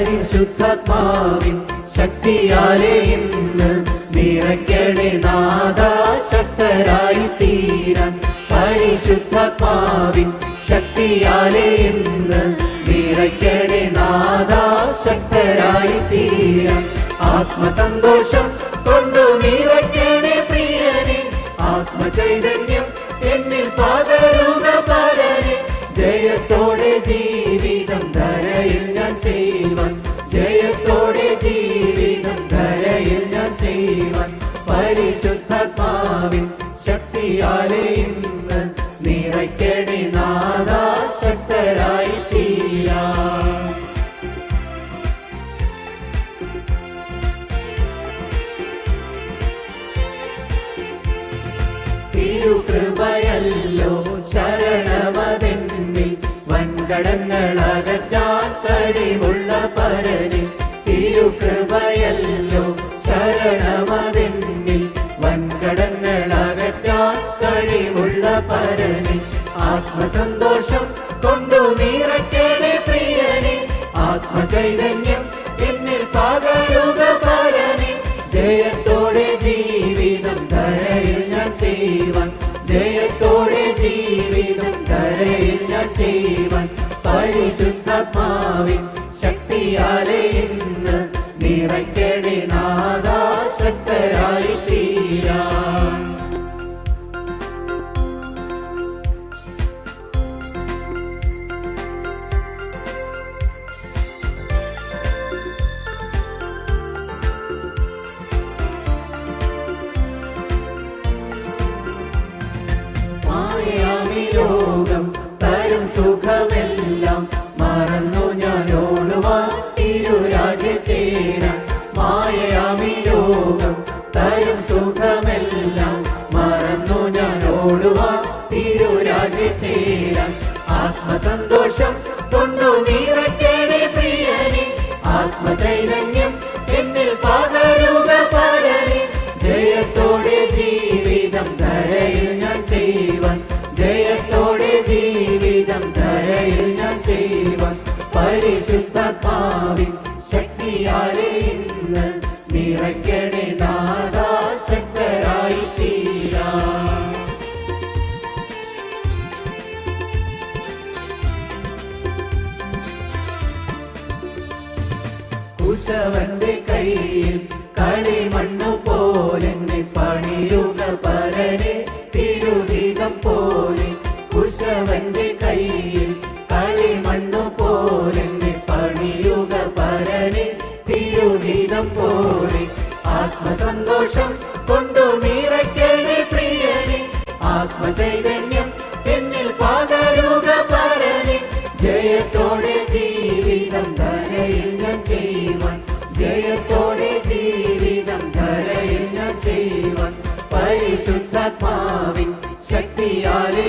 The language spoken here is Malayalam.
പരിശുദ്ധാത്മാവിൻ ശക്തിയാലേ ഇന്ന് നിറയ്ക്കണേ നാദ ശക്തരായി തീരാൻ പരിശുദ്ധാത്മാവിൻ ശക്തിയാലേ ഇന്ന് നിറയ്ക്കണേ നാദ ശക്തരായി തീരാൻ ആത്മസന്തോഷം കൊണ്ടു നിറയ്ക്കണേ പ്രിയനെ. ആത്മചൈതന്യം എന്നിൽ പകരുക ചെയ്യുവാൻ പരിശുദ്ധാത്മാവിൻ ശക്തിയാലെ ഇന്ന് നിറയ്ക്കണേ നാദാ ശക്തരായി തീരാ തിരുകൃപയല്ലോ ശരണമതെന്നിൽ വൻകടങ്ങളകറ്റാൻ ആത്മസന്തോഷം കൊണ്ടു നീറക്കേണേ പ്രിയനെ. ആത്മചൈതന്യം എന്നിൽ പകരുക പരനെ. ജയത്തോടെ ജീവിതം ധരയിൽ ഞാൻ ചെയ്യുവാൻ. ജയത്തോടെ ജീവിതം ധരയിൽ ഞാൻ ചെയ്യുവാൻ. പരിശുദ്ധാത്മാവിൻ സുഖമെല്ലാം മറന്നു ഞാൻ ഓടുവാൻ തിരുരാജ്യ ചേരാൻ മായാമി ലോകം തരും സുഖമെല്ലാം മറന്നു ഞാൻ ഓടുവാൻ തിരുരാജ്യ ചേരാൻ ആത്മസന്തോഷം കൊണ്ടു നീറക്കേണേ പ്രിയനെ. ആത്മചൈതന്യം പരിശുദ്ധാത്മാവിൻ ശക്തിയാലേ ഇന്ന് നിറയ്ക്കണേ നാദാ ശക്തരായി തീരാ കുശവന്റെ കയ്യിൽ കളിമണ്ണു പോലെ പണിയുക ആത്മചൈതന്യം എന്നിൽ പാതരൂക പരനെ ജയത്തോടെ ജീവിതം ധരയിൽ ഞാൻ ചെയ്യുവാൻ. ജയത്തോടെ ജീവിതം ധരയിൽ ഞാൻ ചെയ്യുവാൻ. പരിശുദ്ധാത്മാവിൻ ശക്തിയാലേ